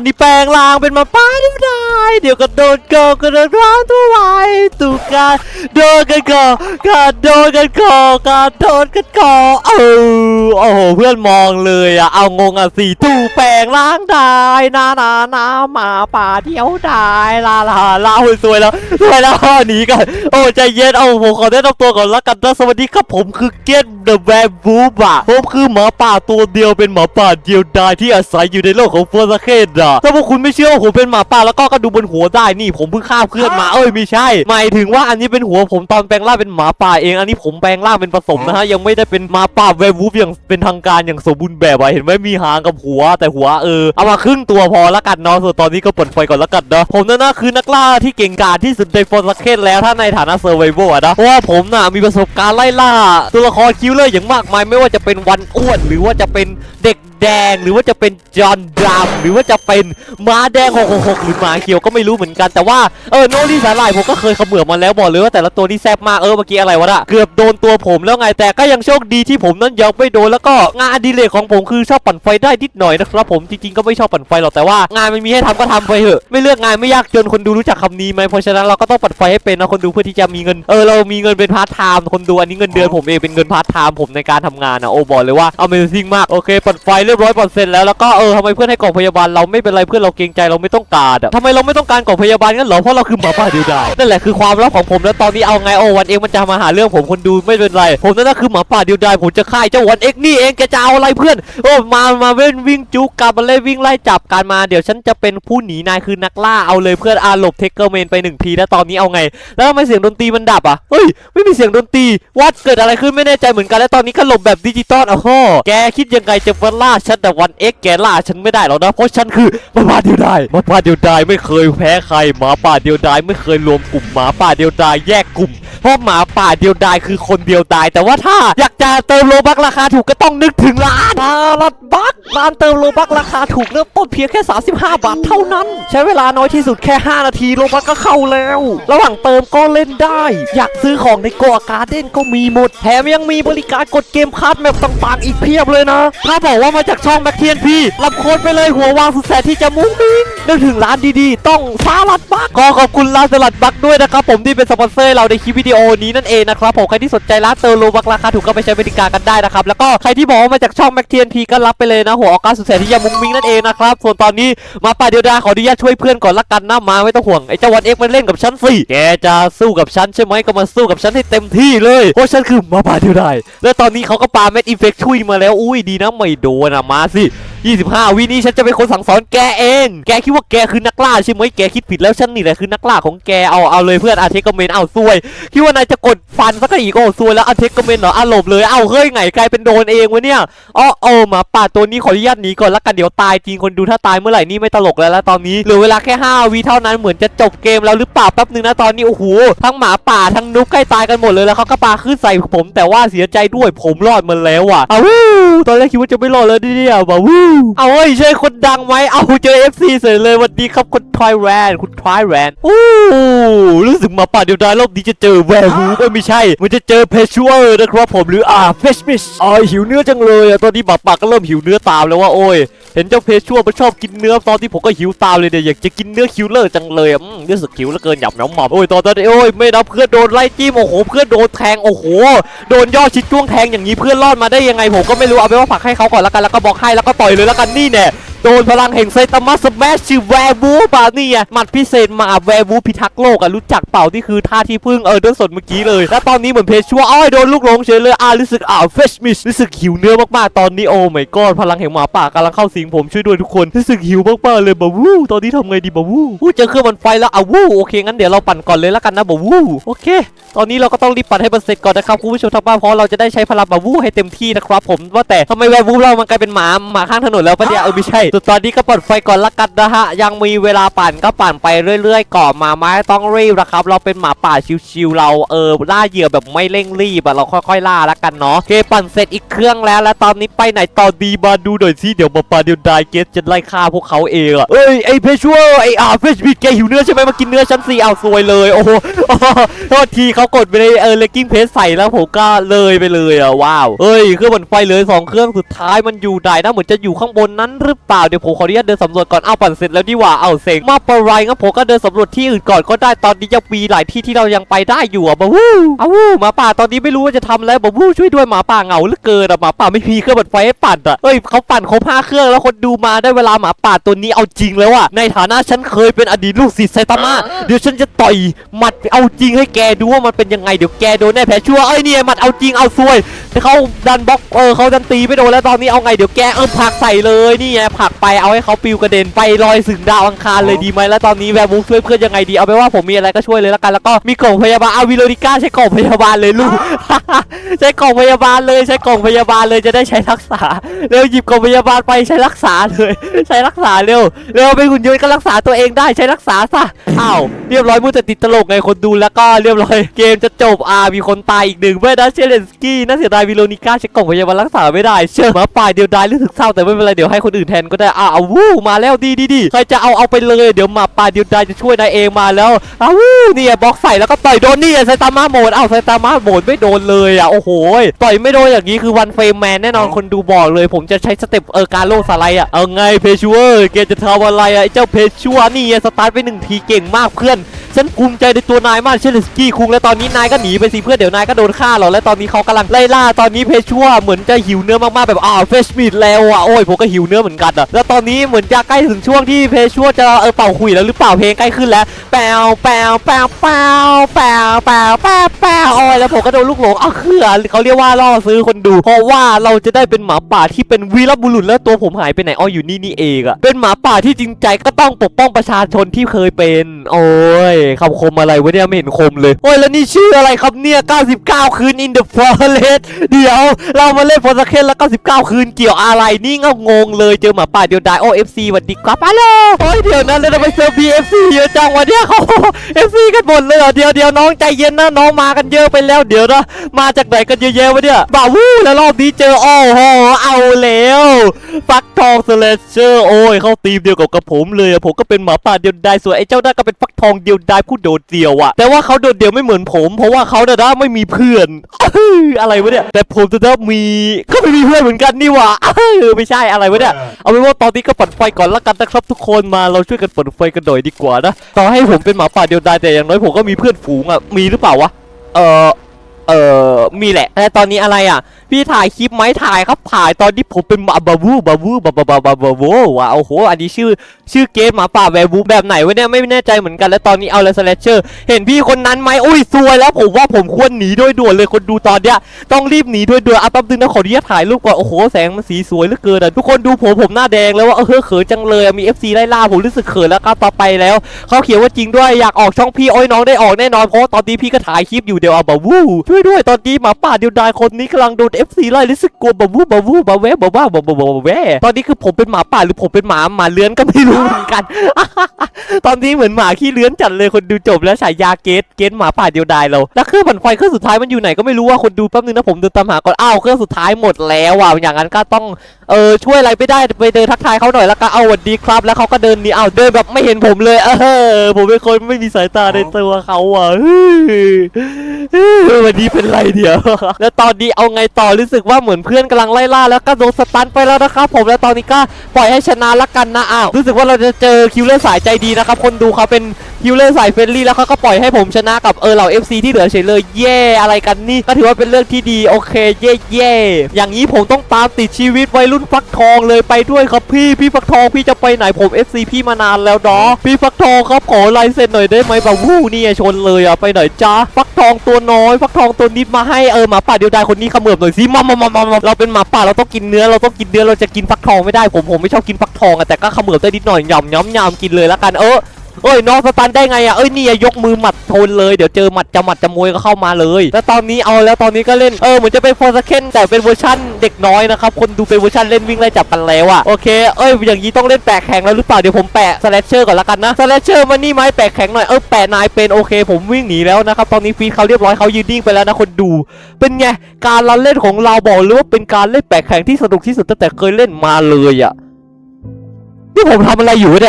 อนนี้แปลงร่างเป็นหมาป่าเดียวดายเดี๋ยวก็โดนเกิกระโดดร้างตัววาย ตุกกาโดนกันก่อการโดนกันก่อการโดนกันก่อเออโอ้โหเพื่อนมองเลยอะเอางงอะสี่ตู่แปลงร่างได้นานานาหมาป่าเดียวไดายลาลาลาสวยแล้วสวยแล้วหนีกันโอ้ใจเย็นเอาผมขอแนะนำตัวก่อนละกันนะสวัสดีครับผมคือเกตเดอะแวร์บูบะผมคือหมาป่าตัวเดียวเป็นหมาป่าเดียวดายที่อาศัยอยู่ในโลกของฟอร์ซเคนอะถ้าพวกคุณไม่เชื่อว่าผมเป็นหมาป่าแล้วก็ก็ดูบนหัวได้นี่ ผมเพิ่งฆ่าเพื่อนมาเอ้ยไม่ใช่หมายถึงว่าอันนี้เป็นหัวผมตอนแปลงร่างเป็นหมาป่าเอง อันนี้ผมแปลงร่างเป็นผสมนะฮะยังไม่ได้เป็นหมาป่าแวร์วูฟอย่างเป็นทางการอย่างสมบูรณ์แบบอะเห็นไหมมีหางกับหัว แต่หัวเออเอามาครึ่งตัวพอละกันเนาะส่วนตอนนี้ก็เปิดไฟก่อนละกันเนาะผมนั่นนะคือนักล่าที่เก่งกาจที่สุดในฟอร์ซาเคนแล้วถ้าในฐานะเซอร์ไวโวอะนะเพราะว่าผมน่ะมีประสบการณ์ไล่ล่าตัวละครคิวเลอร์อย่างมากมายไม่ว่าจะเป็นวันอ้วนหรือว่าจะเป็นเด็ก แดงหรือว่าจะเป็นจอห์นดรัมหรือว่าจะเป็นม้าแดง666หรือหมาเขียวก็ไม่รู้เหมือนกันแต่ว่าเออโนรี่สาหร่ายผมก็เคยเขมือบมาแล้วบอกเลยว่าแต่ละตัวนี่แซ่บมากเออเมื่อกี้อะไรวะน่ะเกือบโดนตัวผมแล้วไงแต่ก็ยังโชคดีที่ผมนั้นยังไม่โดนแล้วก็งานอดิเรกของผมคือชอบปั่นไฟได้นิดหน่อยนะครับผมจริงๆก็ไม่ชอบปั่นไฟหรอกแต่ว่างานมันมีให้ทำก็ทำไปเถอะไม่เลือกงานไม่ยากจนคนดูรู้จักคำนี้ไหมเพราะฉะนั้นเราก็ต้องปั่นไฟให้เป็นนะคนดูเพื่อที่จะมีเงินเออเรามีเงินเป็นพาร์ทไทม์คนดูอันนี้เงินเดือนผมเองเป็นเงินพาร์ทไทม์ผมในการทำงานนะโอ้บอกเลยว่า Amazing มากโอเคปั่นไฟเรียบร้อยปั่นเสร็จแล้วแล้วก็เออทำไมเพื่อนให้กล่องพยาบาลเราไม่เป็นไรเพื่อนเราเกรงใจเราไม่ต้องการอะทำไมเราไม่ต้องการกล่องพยาบาลงั้นเหรอเพราะเราคือหมาป่าเดียวดายนั่นแหละคือความลับของผมแล้วตอนนี้เอาไงโอ้วันเองมันจะมาหาเรื่องผมคนดูไม่เป็นไร ผมนั่นก็คือหมาป่าเดียวดายผมจะฆ่าเจ้าวันเอ็กนี่เองแกจะเอาอะไรเพื่อนโอ้มามาเว้นวิ่งจุกกลับมาเลยวิ่งไล่จับกันมาเดี๋ยวฉันจะเป็นผู้หนีนายคือนักล่าเอาเลยเพื่อนอาหลบเทคเกอร์เมนไปหนึ่งทีแล้วตอนนี้เอาไง แล้วทำไมเสียงดนตรีมันดับอะเฮ้ยไม่มีเสียงดนตรีวัดเกิดอะไรขึ้นไม่แน่ใจเหมือนกันแล้วตอนนี้ก็หลบแบบดิจิตอลอ้โหแกคิดยังไงจะมาล่าฉันแต่วันเอ็กแกล่าฉันไม่ได้หรอกนะ เพราะฉันคือหมาป่าเดียวดายหมาป่าเดียวดายไม่เคยแพ้ใครหมาป่าเดียวดายไม่เคยรวมกลุ่มหมาป่าเดียวดายแยกกลุ่ม เพราะหมาป่าเดียวดายคือคนเดียวดาย แต่ว่าถ้าอยากจะเติมโลบักราคาถูกก็ต้องนึกถึงร้านอารัดบักร้านเติมโลบักราคาถูกเริ่มต้นเพียงแค่ 35 บาทเท่านั้น ใช้เวลาน้อยที่สุดแค่ 5 นาทีโลบักก็เข้าแล้ว ระหว่างเติมก็เล่นได้ อยากซื้อของในกอการ์เด้นก็มีหมดแถมยังมีบริการกดเกมคัสแมปต่างๆ อีกเพียบเลยนะ ถ้าบอกว่ามาจากช่องแบ็คเทียนพีรับโค้ดไปเลยหัววางสุดแสนที่จะมุ้งมิ้งนึกถึงร้านดีๆ ต้องสลัดบักขอขอบคุณร้านสลัดบักด้วยนะครับผมที่เป็นสปอนเซอร์เราในคลิปวิดีโอนี้นั่นเองนะครับผมใครที่สนใจร้านเติมโลบักราคาถูกก็ไปใช้บริการกันได้นะครับแล้วก็ใครที่บอกว่ามาจากช่องแม็กเทียนพีก็รับไปเลยนะหัวออกกาสุดแสนที่ยามุงมิ้งนั่นเองนะครับส่วนตอนนี้มาป่าเดียวดาขออนุญาตช่วยเพื่อนก่อนละกันนะมาไม่ต้องห่วงไอ้เจ้าวันเอ็กมันเล่นกับฉันสิแกจะสู้กับฉันใช่ไหมก็มาสู้กับฉันให้เต็มที่เลยเพราะฉันคือมาป่าเดียวดาและตอนนี้เขาก็ปาเม็ดอินเฟกช่วยมาแล้วอุ้ยดีนะไม่โดนอะมาสิ 25 วินี้ฉันจะเป็นคนสั่งสอนแกเอง แกคิดว่าแกคือนักล่าใช่ไหมแกคิดผิดแล้วฉันนี่แหละคือนักล่าของแก เอาเอาเลยเพื่อนอาเทคเมนเอาซวย คิดว่านายจะกดฟันสักอีกโอ้ซวยแล้วอาเทคเมนเหรออาหลบเลย เอาเฮ้ยไงกลายเป็นโดนเองวะเนี่ยอ้อโอ้หมาป่าตัวนี้ขออนุญาตหนีก่อนละกันเดี๋ยวตายจริงคนดูถ้าตายเมื่อไหร่นี่ไม่ตลกแล้วล้วตอนนี้เหลือเวลาแค่ 5 วิเท่านั้นเหมือนจะจบเกมแล้วหรือเปล่าแป๊บนึงนะตอนนี้โอ้โหทั้งหมาป่าทั้งนุ๊กใกล้ตายกันหมดเลยแล้วเขาก็ปาขึ้นใส่ผม แต่ว่าเสียใจด้วยผมรอดมาแล้วอะเอาวตอนแรกคิดว่าจะไม่รอดแล้วเนี่ยมาวูเอาเฮ้ยใช่คนดังไหมเอาเจอ FC เสร็จเลยวันดีครับคนทอยแรนคุณทอยแรนโอ้รู้สึกหมาป่าเดียวดายรอบนี้จะเจอแวร์วูฟเอ้ยไม่ใช่ มันจะเจอเพชชัวร์นะครับผมหรืออ่าเพชมิชอ๋อหิวเนื้อจังเลยอะตอนนี้หมาป่าก็เริ่มหิวเนื้อตามแล้วว่าโอ้ยเห็นเจ้าเพชชัวร์มันชอบกินเนื้อตอนที่ผมก็หิวตามเลยเนี่ยอยากจะกินเนื้อคิวเลอร์จังเลยอะอืมรู้สึกหิวเหลือเกินหยับหนำหมอบโอ้ยตอนนั้นโอ้ยไม่นะเพื่อนโดนไล่จิ้มโอ้โหเพื่อนโดนแทงโอ้โหโดนย่อชิดจ้วงแทงอย่างนี้เพื่อนรอดมาได้ยังไงผมก็ไม่รู้เอาไปนว่าผลักให้เขาก่อนแล้วกันแล้วก็บอกให้แล้วก็ต่อยเลยแล้วกันนี่แน่ โดนพลังแห่งไซตามัสแมชชื่อแวร์บูฟอะนี่ไงหมัดพิเศษมาแวร์บูฟพิทักษ์โลกอะรู้จักเปล่าที่คือท่าที่พึ่งเออเดินสดเมื่อกี้เลย แล้วตอนนี้เหมือนเพชชัวร์อ้อยโดนลูกหลงเฉยเลยอ่ารู้สึกอ่าเฟชมิชรู้สึกหิวเนื้อมากๆตอนนี้โอ้ไม่กอดพลังแห่งหมาป่ากำลังเข้าสิงผมช่วยด้วยทุกคนรู้สึกหิวมากๆเลยบาวูตอนนี้ทำไงดีบาวูอู้เจอเครื่องมันไฟแล้วอะวูโอเคงั้นเดี๋ยวเราปั่นก่อนเลยแล้วกันนะบาวูโอเค ตอนนี้เราก็ต้องรีบปั่นให้มันเสร็จก่อนนะครับคุณผู้ชมทางบ้านเพราะเราจะได้ใช้พลังบาวูให้เต็มที่นะครับผมว่าแต่ทำไมแวร์วูเรามันกลายเป็นหมาหมาข้างถนนแล้วปะเนี่ยเออไม่ใช่ส่วนตอนนี้ก็ปั่นไฟก่อนละกันนะฮะ ยังมีเวลาปั่นก็ปั่นไปเรื่อยๆก่อนมาไม่ต้องรีบนะครับ เราเป็นหมาป่าชิวๆเราเออล่าเหยื่อแบบไม่เร่งรีบอะเราค่อยๆล่าละกันเนาะโอเคปั่นเสร็จอีกเครื่องแล้ว แล้วตอนนี้ไปไหนต่อดีมาดูหน่อยสิเดี๋ยวมาป่าเดี๋ยวดายเกสจะไล่ฆ่าพวกเขาเองอะเอ้ยไอเพชชัวไออาเฟชบีแกหิวเนื้อใช่ไหมมากินเนื้อฉันสิเอาซวยเลยโอ้โหโทษทีเขากดไปในเออเลกกิ้งเพสใส่แล้วผมก็เลยไปเลยอะว้าวเอ้ยเครื่องบนไฟเลยสองเครื่องสุดท้ายมันอยู่ไหนนะเหมือนจะอยู่ข้างบนนั้นหรือเปล่าล่าเดี๋ยวผมขออนุญาตเดินสำรวจก่อนเอาปั่นเสร็จแล้วดีกว่าเอาเซ็งมาปะไรงั้นผมก็เดินสำรวจที่อื่นก่อนก็ได้ตอนนี้ยังมีหลายที่ที่เรายังไปได้อยู่อะบาวูอ้าวหมาป่าตอนนี้ไม่รู้ว่าจะทำอะไรบาวูช่วยด้วยหมาป่าเหงาเหลือเกินอะหมาป่าไม่มีเครื่องปั่นไฟให้ปั่นอะเอ้ยเขาปั่นครบห้าเครื่องแล้วคนดูมาได้เวลาหมาป่าตัวนี้เอาจริงแล้วอะในฐานะฉันเคยเป็นอดีตลูกศิษย์ไซตามะเดี๋ยวฉันจะต่อยหมัดเอาจริงให้แกดูว่ามันเป็นยังไงเดี๋ยวแกโดนแน่แพ้ชัวร์เอ้ยเนี่ยหมัดเอาจริงเอาซวยแต่เขาดันบล็อกเออเขาดันตีไม่โดนแล้วตอนนี้เอาไงเดี๋ยวแกเออผลักใส่เลยนี่ไงผลักไปเอาให้เขาปิวกระเด็นไปลอยสึงดาวอังคารเลยดีไหมแล้วตอนนี้แวร์บูฟช่วยเพื่อนยังไงดีเอาไปนว่าผมมีอะไรก็ช่วยเลยแล้วกันแล้วก็มีกล่องพยาบาลเอาวิโรนิก้าใช้กล่องพยาบาลเลยลูกใช้กล่องพยาบาลเลยใช้กล่องพยาบาลเลยจะได้ใช้รักษาเร็วหยิบกล่องพยาบาลไปใช้รักษาเลย ใช้รักษาเร็วเร็วเป็นหุ่นยนต์ก็รักษาตัวเองได้ใช้รักษาซะอ้าวเรียบร้อยมูแต่ติดตลกไงคนดูแล้วก็เรียบร้อยเกมจะจบอ่ามีคนตายอีกหนึ่งเพื่อนนะเชเลนสกี้น่าเสียดายวิโรนิก้าใช้กล่องพยาบาลรักษาไม่ได้เชื่อหมาป่าเดียวดายรู้สึกเศร้าแต่ไม่เป็นไรเดี๋ยวให้คนอื่นแทนก็ได้อ้าววู้มาแล้วดีดีดีใครจะเอาเอาไปเลยเดี๋ยวหมาป่าเดียวดายจะช่วยนายเองมาแล้วอ้าววู้เนี่ยบล็อกใส่แล้วก็ต่อยโดนนี่ไซตามะโหมดอ้าวไซตามะโหมดไม่โดนเลยอะโอ้โหต่อยไม่โดนอย่างนี้คือวันเฟรมแมนแน่นอนคนดูบอกเลย ผมจะใช้สเต็ปเออการโลสไลด์อะเอาไงเพชัวร์แกจะทำอะไรอะไอ้เจ้าเพชัวร์นี่ไงสตาร์ทไปหนึ่งทีเก่งมากเพื่อน ฉันภูมิใจในตัวนายมากเชลสกี้คุงแล้วตอนนี้นายก็หนีไปสิเพื่อนเดี๋ยวนายก็โดนฆ่าหรอกและตอนนี้เขากำลังไล่ล่าตอนนี้เพชัวเหมือนจะหิวเนื้อมากๆแบบอ้าวเฟชมีดแล้วอะโอ้ยผมก็หิวเนื้อเหมือนกันอะแล้วตอนนี้เหมือนจะใกล้ถึงช่วงที่เพชัวจะเออเป่าขุยแล้วหรือเปล่าเพลงใกล้ขึ้นแล้วแปวแปวแปวแปวแปวแปวแปวแปวโอ้ยแล้วผมก็โดนลูกหลงอ้าวคือเขาเรียกว่าล่อซื้อคนดูเพราะว่าเราจะได้เป็นหมาป่าที่เป็นวีรบุรุษแล้วตัวผมหายไปไหนอ๋ออยู่นี่นี่เองอะเป็นหมาป่าที่จริงใจก็ต้องปกป้องประชาชนที่เคยเป็น โอ้ยคำคมอะไรวะเนี่ยไม่เห็นคมเลยโอ้ยแล้วนี่ชื่ออะไรครับเนี่ย 99 คืน in the forest เดี๋ยว เรามาเล่นฟอร์สเคนแล้ว 99 คืนเกี่ยวอะไรนี่งงงเลยเจอหมาป่าเดียวดายโอ้ FC สวัสดีครับฮัลโหลโอ้ยเดี๋ยวนั้นแล้วทำไมเซิร์ฟ BFC เยอะจังวะเนี่ยเขา FC กันหมดเลยเหรอเดี๋ยวเดี๋ยวน้องใจเย็นนะน้องมากันเยอะไปแล้วเดี๋ยวนะมาจากไหนกันเยอะแยะวะเนี่ยบ่าวู้แล้วรอบนี้เจอโอ้โหเอาแล้วฟักทองสเลชเชอร์โอ้ยเข้าทีมเดียวกับกับผมเลยผมก็เป็นหมาป่าเดียวดายส่วนไอ้เจ้าหนั่นก็เป็นฟักทองเดียวดายผู้โดดเดี่ยวอะแต่ว่าเขาโดดเดี่ยวไม่เหมือนผม เพราะว่าเขาเนี่ยนะไม่มีเพื่อนอื้ออะไรวะเนี่ย แต่ผมจะต้องมีก็ไม่มีเพื่อนเหมือนกันนี่หว่าอื้อไม่ใช่อะไรวะเนี่ย เอาเป็นว่าตอนนี้ก็ปั่นไฟก่อนละกันนะครับทุกคนมาเราช่วยกันปั่นไฟกันหน่อยดีกว่านะต่อให้ผมเป็นหมาป่าเดียวดายแต่อย่างน้อยผมก็มีเพื่อนฝูงอะมีหรือเปล่าวะเออเออ มีแหละแต่ตอนนี้อะไรอะ พี่ถ่ายคลิปไหมถ่ายครับถ่ายตอนที่ผมเป็นหมาบาบูบาบูบาบาบาบาบาบูว้าวโอ้โหอันนี้ชื่อชื่อเกมหมาป่าแวร์บูแบบไหนวะเนี่ยไม่แน่ใจเหมือนกันแล้วตอนนี้เอาเลยสแลชเชอร์เห็นพี่คนนั้นไหมอุ้ยซวยแล้วผมว่าผมควรหนีโดยด่วนเลยคนดูตอนเนี้ยต้องรีบหนีโดยด่วนเอาแป๊บนึงนะขออนุญาตถ่ายรูปก่อนโอ้โหแสงมันสีสวยเหลือเกินอะทุกคนดูผมผมหน้าแดงแล้วว่าเออเขินจังเลยอะมี FC ไล่ล่าผมรู้สึกเขินแล้วก็ต่อไปแล้วเขาเขียนว่าจริงด้วยอยากออกช่องพี่โอ้ยน้องได้ออกแน่นอนเพราะว่าตอนนี้พี่ก็ถ่ายคลิปอยู่เดี๋ยวเอาบาวูช่วยด้วยตอนนี้หมาป่าเดียวดายคนนี้กำลังโดน FC ไล่รู้สึกกลัวบาวูบาวูบาแวะบาว่าบาบาบาแวะตอนนี้คือผมเป็นหมาป่าหรือผมเป็นหมาหมาเลื้อนก็ไม่รู้เหมือนกัน ตอนนี้เหมือนหมาขี้เลื้อนจัดเลยคนดูจบแล้วฉายาเกตเกตหมาป่าเดียวดายเราแล้วเครื่องปั่นไฟเครื่องสุดท้ายมันอยู่ไหนก็ไม่รู้ว่าคนดูแป๊บนึงนะผมเดินตามหาก่อนอ้าวเครื่องสุดท้ายหมดแล้วว่ะอย่างนั้นก็ต้องเออช่วยอะไรไม่ได้ไปเดินทักทายเขาหน่อยแล้วก็เอาสวัสดีครับ แล้วเขาก็เดินหนีอ้าวเดินแบบไม่เห็นผมเลย เออผมเป็นคนไม่มีสายตาในตัวเขาอะวันนี้เป็นไรเดียว แล้วตอนนี้เอาไงต่อรู้สึกว่าเหมือนเพื่อนกำลังไล่ล่าแล้วก็โดนสตันไปแล้วนะครับผมแล้วตอนนี้ก็ปล่อยให้ชนะละกันนะอ้าวรู้สึกว่าเราจะเจอคิวเลอร์สายใจดีนะครับคนดูเขาเป็น คิวเลอร์สายเฟรนลี่แล้วเขาก็ปล่อยให้ผมชนะกับเออเหล่า FC ที่เหลือเฉยเลยเย่อะไรกันนี่ก็ถือว่าเป็นเรื่องที่ดีโอเคเย่เย่อย่างนี้ผมต้องตามติดชีวิตวัยรุ่นฟักทองเลยไปด้วยครับพี่พี่ฟักทองพี่จะไปไหนผม FC พี่มานานแล้วเนาะพี่ฟักทองครับขอลายเซ็นหน่อยได้ไหมแบบวู้นี่ชนเลยอะไปไหนจ้าฟักทองตัวน้อยฟักทองตัวนิดมาให้เออหมาป่าเดียวดายคนนี้ขมือบหน่อยสิมามามามามาเราเป็นหมาป่าเราต้องกินเนื้อเราต้องกินเนื้อเราจะกินฟักทองไม่ได้ผมผมไม่ชอบกินฟักทองอะแต่ก็ขมือบได้นิดหน่อยหย่อมย้อมยามกินเลยละกันเออ เอ้ยน้องสตันได้ไงอะเอ้ยนี่ยกมือหมัดทนเลยเดี๋ยวเจอหมัดจะหมัดจะมวยก็เข้ามาเลยแล้วตอนนี้เอาแล้วตอนนี้ก็เล่นเออเหมือนจะเป็นฟอร์สเคนแต่เป็นเวอร์ชันเด็กน้อยนะครับคนดูเป็นเวอร์ชันเล่นวิ่งไล่จับกันแล้วอะโอเคเอ้ยอย่างนี้ต้องเล่นแปะแข็งแล้วหรือเปล่าเดี๋ยวผมแปะสแลชเชอร์ก่อนละกันนะสแลชเชอร์มานี่ไหมแปะแข็งหน่อยเออแปะนายเป็นโอเค ผมวิ่งหนีแล้วนะครับตอนนี้ฟีดเขาเรียบร้อยเขายืนนิ่งไปแล้วนะคนดู เป็นไงการเล่นของเราบอกเลยว่าเป็นการเล่นแปะแข็งที่สนุกที่สุดตั้งแต่เคยเล่นมาเลยอะนี่ผมทำอะไรอยู่เนี่ย